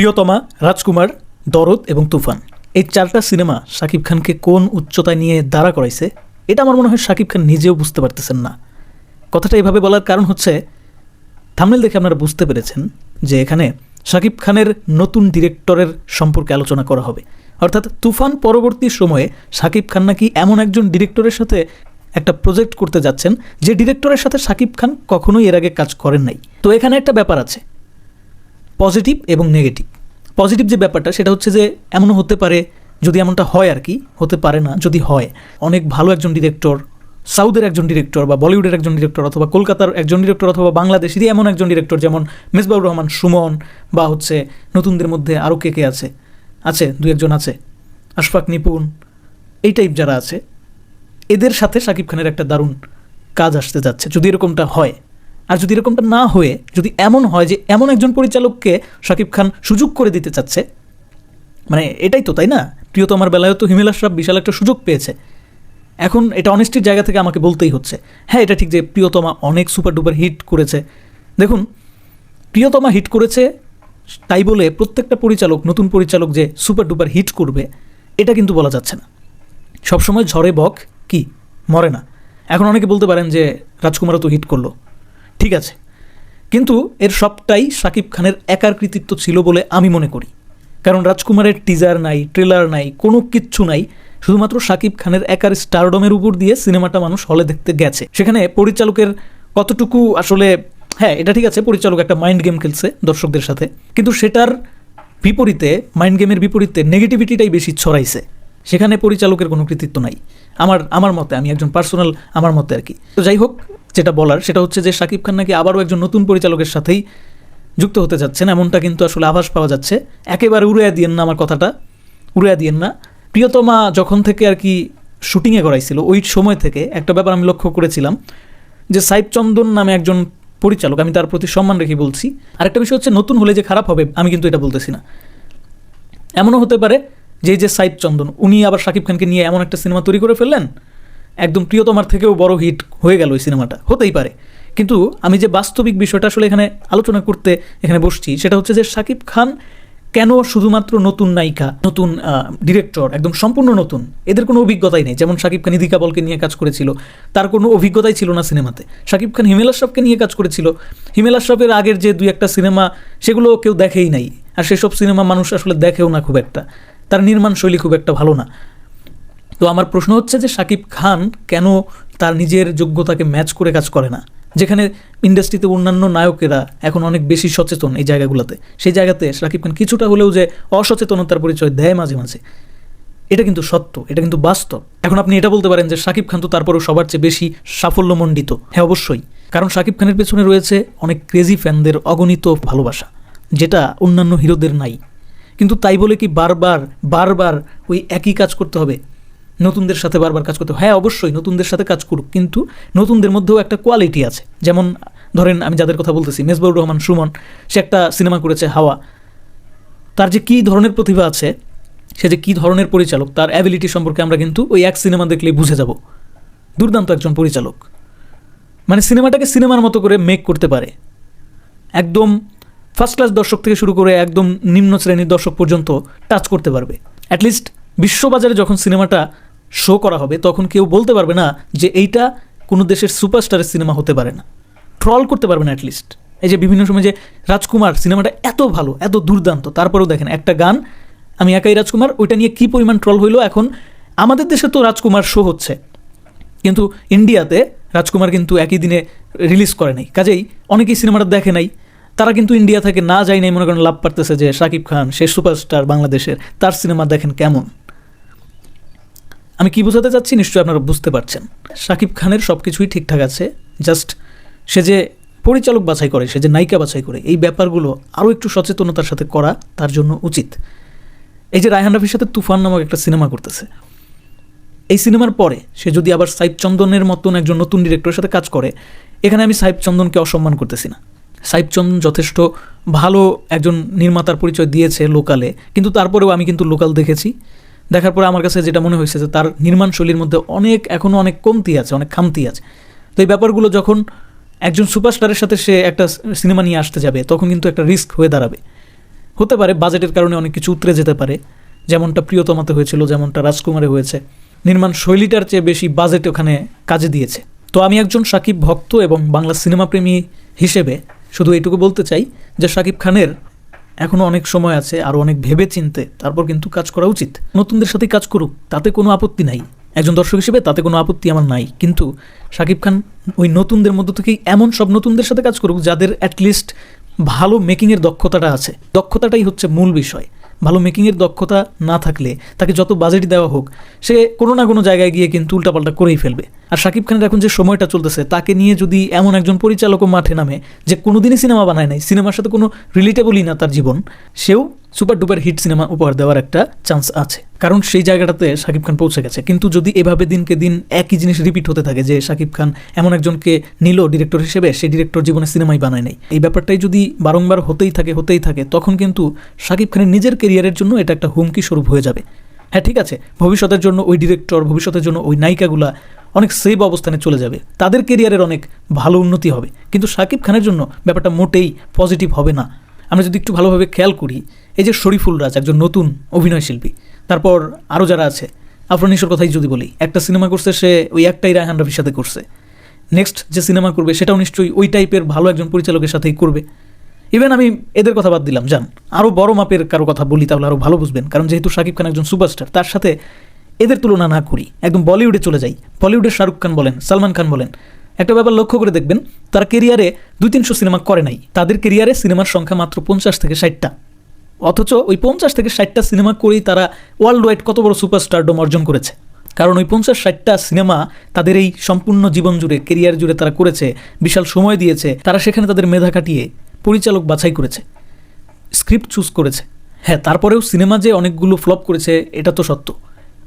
প্রিয়তমা, রাজকুমার, দরদ এবং তুফান। এই চারটা সিনেমা শাকিব খানকে কোন উচ্চতায় নিয়ে দাঁড়া করাইছে, এটা আমার মনে হয় শাকিব খান নিজেও বুঝতে পারতেছেন না। কথাটা এভাবে বলার কারণ হচ্ছে থামনেল দেখে আপনারা বুঝতে পেরেছেন যে এখানে শাকিব খানের নতুন ডিরেক্টরের সম্পর্কে আলোচনা করা হবে। অর্থাৎ তুফান পরবর্তী সময়ে শাকিব খান নাকি এমন একজন ডিরেক্টরের সাথে একটা প্রজেক্ট করতে যাচ্ছেন, যে ডিরেক্টরের সাথে শাকিব খান কখনোই এর আগে কাজ করেন নাই। তো এখানে একটা ব্যাপার আছে পজিটিভ এবং নেগেটিভ পজিটিভ যে ব্যাপারটা, সেটা হচ্ছে যে এমনও হতে পারে যদি এমনটা হয় আর কি, হতে পারে না, যদি হয়। অনেক ভালো একজন ডিরেক্টর সাউথের একজন ডিরেক্টর বা বলিউডের একজন ডিরেক্টর অথবা কলকাতার একজন ডিরেক্টর অথবা বাংলাদেশেরই এমন একজন ডিরেক্টর যেমন মেজবাউর রহমান সুমন বা হচ্ছে নতুনদের মধ্যে আরও কে কে আছে আছে, দু একজন আছে আশফাক নিপুণ এই টাইপ যারা আছে, এদের সাথে শাকিব খানের একটা দারুণ কাজ আসতে যাচ্ছে, যদি এরকমটা হয়। আর যদি এরকমটা না হয়ে, যদি এমন হয় যে এমন একজন পরিচালককে শাকিব খান সুযোগ করে দিতে চাচ্ছে মানে এটাই তো, তাই না? প্রিয়তমার বেলায় তো হিমেল আশরাফ বিশাল একটা সুযোগ পেয়েছে। এখন এটা অনেস্টির জায়গা থেকে আমাকে বলতেই হচ্ছে। হ্যাঁ এটা ঠিক যে প্রিয়তমা অনেক সুপার ডুপার হিট করেছে। দেখুন, প্রিয়তমা হিট করেছে তাই বলে প্রত্যেকটা পরিচালক, নতুন পরিচালক যে সুপার ডুপার হিট করবে, এটা কিন্তু বলা যাচ্ছে না। সবসময় ঝড়ে বক কি? মরে না। এখন অনেকে বলতে পারেন যে রাজকুমারও তো হিট করল। ঠিক আছে। কিন্তু এর সবটাই শাকিব খানের একার কৃতিত্ব ছিল বলে আমি মনে করি। কারণ রাজকুমারের টিজার নাই ট্রেলার নাই, কোনো কিচ্ছু নাই। শুধুমাত্র শাকিব খানের একার স্টারডমের উপর দিয়ে সিনেমাটা মানুষ হলে দেখতে গেছে। সেখানে পরিচালকের কতটুকু আসলে হ্যাঁ এটা ঠিক আছে, পরিচালক একটা মাইন্ড গেম খেলছে দর্শকদের সাথে। কিন্তু সেটার বিপরীতে মাইন্ড গেমের বিপরীতে নেগেটিভিটিটাই বেশি ছড়াইছে। সেখানে পরিচালকের কোনো কৃতিত্ব নাই। আমার আমার মতে, আমি একজন পার্সোনাল আমার মতে আর কি। তো যাই হোক, যেটা বলার, সেটা হচ্ছে যে শাকিব খান নাকি আবারও একজন নতুন পরিচালকের সাথেই যুক্ত হতে যাচ্ছেন। এমনটা কিন্তু আসলে আভাস পাওয়া যাচ্ছে। একেবারে উড়িয়ে দিয়েন না আমার কথাটা। উড়িয়ে দিয়েন না। প্রিয়তমা যখন থেকে আর কি শুটিংয়ে করাইছিল ওই সময় থেকে একটা ব্যাপার আমি লক্ষ্য করেছিলাম যে সাইব চন্দন নামে একজন পরিচালক, আমি তার প্রতি সম্মান রেখে বলছি। আরেকটা বিষয় হচ্ছে, নতুন হলে যে খারাপ হবে, আমি কিন্তু এটা বলতেছি না। এমনও হতে পারে যে যে সাইব চন্দন, উনি আবার শাকিব খানকে নিয়ে এমন একটা সিনেমা তৈরি করে ফেললেন? একদম প্রিয়তমার থেকেও বড় হিট হয়ে গেল ওই সিনেমাটা। হতেই পারে। কিন্তু আমি যে বাস্তবিক বিষয়টা আসলে এখানে আলোচনা করতে এখানে বসছি, সেটা হচ্ছে যে শাকিব খান কেন শুধুমাত্র নতুন নায়িকা, নতুন ডিরেক্টর একদম সম্পূর্ণ নতুন? এদের কোনো অভিজ্ঞতাই নেই। যেমন শাকিব খান ইদিকা বলকে নিয়ে কাজ করেছিল, তার কোনো অভিজ্ঞতাই ছিল না সিনেমাতে। শাকিব খান হিমেল আশরাফকে নিয়ে কাজ করেছিল। হিমেল আশরাফের আগের যে দুই একটা সিনেমা, সেগুলো কেউ দেখেই নাই। আর সেসব সিনেমা মানুষ আসলে দেখেও না খুব একটা। তার নির্মাণ শৈলী খুব একটা ভালো না। তো আমার প্রশ্ন হচ্ছে যে শাকিব খান কেন তার নিজের যোগ্যতাকে ম্যাচ করে কাজ করে না? যেখানে ইন্ডাস্ট্রিতে অন্যান্য নায়কেরা এখন অনেক বেশি সচেতন এই জায়গাগুলোতে। সেই জায়গাতে শাকিব খান কিছুটা হলেও যে অসচেতনতার পরিচয় দেয় মাঝে মাঝে। এটা কিন্তু সত্য, এটা কিন্তু বাস্তব। এখন আপনি এটা বলতে পারেন যে শাকিব খান তো তারপরেও সবার চেয়ে বেশি সাফল্যমণ্ডিত। হ্যাঁ অবশ্যই। কারণ শাকিব খানের পেছনে রয়েছে অনেক ক্রেজি ফ্যানদের অগণিত ভালোবাসা, যেটা অন্যান্য হিরোদের নাই। কিন্তু তাই বলে কি বারবার বারবার ওই একই কাজ করতে হবে? নতুনদের সাথে বারবার কাজ করতে হবে। হ্যাঁ অবশ্যই নতুনদের সাথে কাজ করুক, কিন্তু নতুনদের মধ্যেও একটা কোয়ালিটি আছে। যেমন ধরেন আমি যাদের কথা বলতেছি, মেজবাউর রহমান, সুমন, সে একটা সিনেমা করেছে হাওয়া। তার যে কী ধরনের প্রতিভা আছে, সে যে কী ধরনের পরিচালক, তার অ্যাবিলিটি সম্পর্কে আমরা কিন্তু ওই এক সিনেমা দেখলেই বুঝে যাব। দুর্দান্ত একজন পরিচালক। মানে সিনেমাটাকে সিনেমার মতো করে মেক করতে পারে। একদম ফার্স্ট ক্লাস দর্শক থেকে শুরু করে একদম নিম্ন শ্রেণির দর্শক পর্যন্ত টাচ করতে পারবে। অ্যাটলিস্ট বিশ্ববাজারে যখন সিনেমাটা শো করা হবে, তখন কেউ বলতে পারবে না যে এইটা কোনো দেশের সুপারস্টারের সিনেমা হতে পারে না। ট্রল করতে পারবে না অ্যাটলিস্ট এই যে বিভিন্ন সময় যে রাজকুমার, সিনেমাটা এত ভালো, এত দুর্দান্ত, তারপরেও দেখেন একটা গান, আমি একাই রাজকুমার, ওইটা নিয়ে কী পরিমাণ ট্রল হইল এখন? আমাদের দেশে তো রাজকুমার শো হচ্ছে। কিন্তু ইন্ডিয়াতে রাজকুমার কিন্তু একই দিনে রিলিজ করে নাই। কাজেই অনেকেই সিনেমাটা দেখে নাই। তারা কিন্তু ইন্ডিয়া থেকে না যায় নাই মনে করেন লাভ পারতেছে যে শাকিব খান, সে সুপারস্টার বাংলাদেশের, তার সিনেমা দেখেন কেমন? আমি কি বোঝাতে চাচ্ছি নিশ্চয়ই আপনারা বুঝতে পারছেন। শাকিব খানের সব কিছুই ঠিকঠাক আছে জাস্ট সে যে পরিচালক বাছাই করে, সে যে নায়িকা বাছাই করে, এই ব্যাপারগুলো আরও একটু সচেতনতার সাথে করা তার জন্য উচিত। এই যে রায়হান রাফির সাথে তুফান নামক একটা সিনেমা করতেছে। এই সিনেমার পরে সে যদি আবার সাইব চন্দনের মতন একজন নতুন ডিরেক্টরের সাথে কাজ করে, এখানে আমি সাইব চন্দনকে অসম্মান করতেছি না। সাইব চন্দন যথেষ্ট ভালো একজন নির্মাতার পরিচয় দিয়েছে লোকালে, কিন্তু তারপরেও আমি কিন্তু লোকাল দেখেছি। দেখার পরে আমার কাছে যেটা মনে হয়েছে যে তার নির্মাণ শৈলীর মধ্যে অনেক এখনও অনেক কমতি আছে, অনেক খামতি আছে। তো এই ব্যাপারগুলো যখন একজন সুপারস্টারের সাথে সে একটা সিনেমা নিয়ে আসতে যাবে, তখন কিন্তু একটা রিস্ক হয়ে দাঁড়াবে। হতে পারে বাজেটের কারণে অনেক কিছু উতরে যেতে পারে, যেমনটা প্রিয়তমাতে হয়েছিল, যেমনটা রাজকুমারে হয়েছে। নির্মাণ শৈলীটার চেয়ে বেশি বাজেট ওখানে কাজে দিয়েছে। তো আমি একজন সাকিব ভক্ত এবং বাংলা সিনেমা প্রেমী হিসেবে শুধু এইটুকু বলতে চাই যে সাকিব খানের এখনও অনেক সময় আছে আরও অনেক ভেবে চিনতে তারপর কিন্তু কাজ করা উচিত। নতুনদের সাথে কাজ করুক, তাতে কোনো আপত্তি নাই। একজন দর্শক হিসেবে তাতে কোনো আপত্তি আমার নাই। কিন্তু শাকিব খান ওই নতুনদের মধ্য থেকেই এমন সব নতুনদের সাথে কাজ করুক যাদের অ্যাটলিস্ট ভালো মেকিংয়ের দক্ষতাটা আছে। দক্ষতাটাই হচ্ছে মূল বিষয়। ভালো মেকিংয়ের দক্ষতা না থাকলে তাকে যত বাজেট দেওয়া হোক, সে কোনো না কোনো জায়গায় গিয়ে কিন্তু উল্টাপাল্টা করেই ফেলবে। আর শাকিব খানের এখন যে সময়টা চলতেছে, তাকে নিয়ে যদি এমন একজন পরিচালকও মাঠে নামে, যে কোনোদিনই সিনেমা বানায় নাই, সিনেমার সাথে কোনো রিলেটেবলই না তার জীবন, সেও সুপার ডুপার হিট সিনেমা উপহার দেওয়ার একটা চান্স আছে। কারণ সেই জায়গাটাতে শাকিব খান পৌঁছে গেছে। কিন্তু যদি এভাবে দিনকে দিন একই জিনিস রিপিট হতে থাকে, যে শাকিব খান এমন একজনকে নিল ডিরেক্টর হিসেবে সেই ডিরেক্টর জীবনে সিনেমাই বানায় নাই, এই ব্যাপারটাই যদি বারংবার হতেই থাকে হতেই থাকে, তখন কিন্তু শাকিব খানের নিজের কেরিয়ারের জন্য এটা একটা হুমকি স্বরূপ হয়ে যাবে। হ্যাঁ ঠিক আছে, ভবিষ্যতের জন্য ওই ডিরেক্টর ভবিষ্যতের জন্য ওই নায়িকাগুলা অনেক সেভ অবস্থানে চলে যাবে। তাদের কেরিয়ারের অনেক ভালো উন্নতি হবে। কিন্তু সাকিব খানের জন্য ব্যাপারটা মোটেই পজিটিভ হবে না। আমরা যদি একটু ভালোভাবে খেয়াল করি, এই যে শরীফুল রাজ একজন নতুন অভিনয় শিল্পী, তারপর আরও যারা আছে আফরানিসের কথাই যদি বলি, একটা সিনেমা করছে সে ওই একটাই রায়হান রফির সাথে করছে। নেক্সট যে সিনেমা করবে, সেটাও নিশ্চয়ই ওই টাইপের ভালো একজন পরিচালকের সাথেই করবে। ইভেন আমি এদের কথা বাদ দিলাম যান আরও বড় মাপের কারও কথা বলি, তাহলে আরও ভালো বুঝবেন। কারণ যেহেতু শাকিব খান একজন সুপারস্টার তার সাথে এদের তুলনা না করি। একদম বলিউডে চলে যাই। বলিউডের শাহরুখ খান বলেন, সালমান খান বলেন। একটা ব্যাপার লক্ষ্য করে দেখবেন, তারা কেরিয়ারে দুই তিনশো সিনেমা করে নাই। তাদের কেরিয়ারে সিনেমার সংখ্যা মাত্র পঞ্চাশ থেকে ষাটটা। অথচ ওই পঞ্চাশ থেকে ষাটটা সিনেমা করেই তারা ওয়ার্ল্ড ওয়াইড কত বড় সুপারস্টারডম অর্জন করেছে। কারণ ওই পঞ্চাশ ষাটটা সিনেমা তাদের এই সম্পূর্ণ জীবন জুড়ে কেরিয়ার জুড়ে তারা করেছে, বিশাল সময় দিয়েছে, তারা সেখানে তাদের মেধা কাটিয়ে পরিচালক বাছাই করেছে স্ক্রিপ্ট চুজ করেছে। হ্যাঁ তারপরেও সিনেমা যে অনেকগুলো ফ্লপ করেছে, এটা তো সত্য।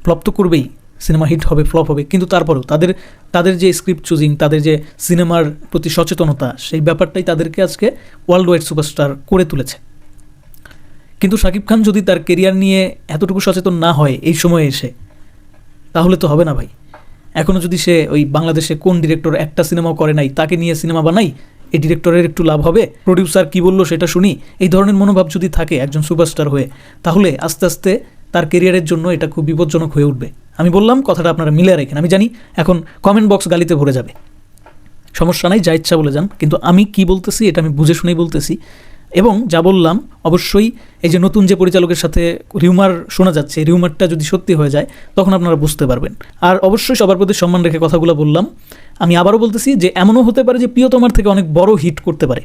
ফ্লপ তো করবেই সিনেমা হিট হবে ফ্লপ হবে, কিন্তু তারপরেও তাদের তাদের যে স্ক্রিপ্ট চুজিং তাদের যে সিনেমার প্রতি সচেতনতা, সেই ব্যাপারটাই তাদেরকে আজকে ওয়ার্ল্ড ওয়াইড সুপারস্টার করে তুলেছে। কিন্তু শাকিব খান যদি তার কেরিয়ার নিয়ে এতটুকু সচেতন না হয় এই সময়ে এসে, তাহলে তো হবে না ভাই। এখনও যদি সে ওই বাংলাদেশে কোন ডিরেক্টর একটা সিনেমাও করে নাই, তাকে নিয়ে সিনেমা বানাই, এই ডিরেক্টরের একটু লাভ হবে? প্রডিউসার কি বলল সেটা শুনি? এই ধরনের মনোভাব যদি থাকে একজন সুপারস্টার হয়ে, তাহলে আস্তে আস্তে তার কেরিয়ারের জন্য এটা খুব বিপজ্জনক হয়ে উঠবে। আমি বললাম, কথাটা আপনারা মিলে রাখেন। আমি জানি এখন কমেন্ট বক্স গালিতে ভরে যাবে। সমস্যা নাই, যা ইচ্ছা বলে যান। কিন্তু আমি কি বলতেছি, এটা আমি বুঝে শুনেই বলতেছি। এবং যা বললাম, অবশ্যই এই যে নতুন যে পরিচালকের সাথে রিউমার শোনা যাচ্ছে রিউমারটা যদি সত্যি হয়ে যায়, তখন আপনারা বুঝতে পারবেন। আর অবশ্যই সবার প্রতি সম্মান রেখে কথাগুলো বললাম। আমি আবারও বলতেছি যে, এমনও হতে পারে যে প্রিয়তমার থেকে অনেক বড় হিট করতে পারে।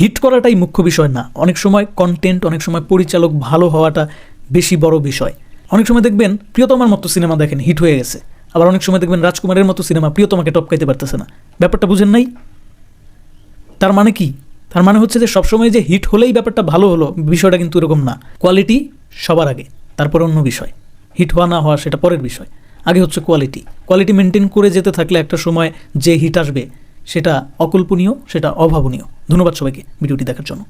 হিট করাটাই মুখ্য বিষয় না। অনেক সময় কন্টেন্ট অনেক সময় পরিচালক ভালো হওয়াটা বেশি বড় বিষয়। অনেক সময় দেখবেন প্রিয়তমার মতো সিনেমা দেখেন, হিট হয়ে গেছে। আবার অনেক সময় দেখবেন রাজকুমারের মতো সিনেমা প্রিয়তমাকে টপকাইতে পারতেছে না। ব্যাপারটা বুঝেন নাই? তার মানে কি? তার মানে হচ্ছে যে সবসময় যে হিট হলেই ব্যাপারটা ভালো হলো, বিষয়টা কিন্তু এরকম না। কোয়ালিটি সবার আগে, তারপর অন্য বিষয়। হিট হওয়া না হওয়া সেটা পরের বিষয়। আগে হচ্ছে কোয়ালিটি। কোয়ালিটি মেনটেন করে যেতে থাকলে একটা সময় যে হিট আসবে, সেটা অকল্পনীয়, সেটা অভাবনীয়। ধন্যবাদ সবাইকে ভিডিওটি দেখার জন্য।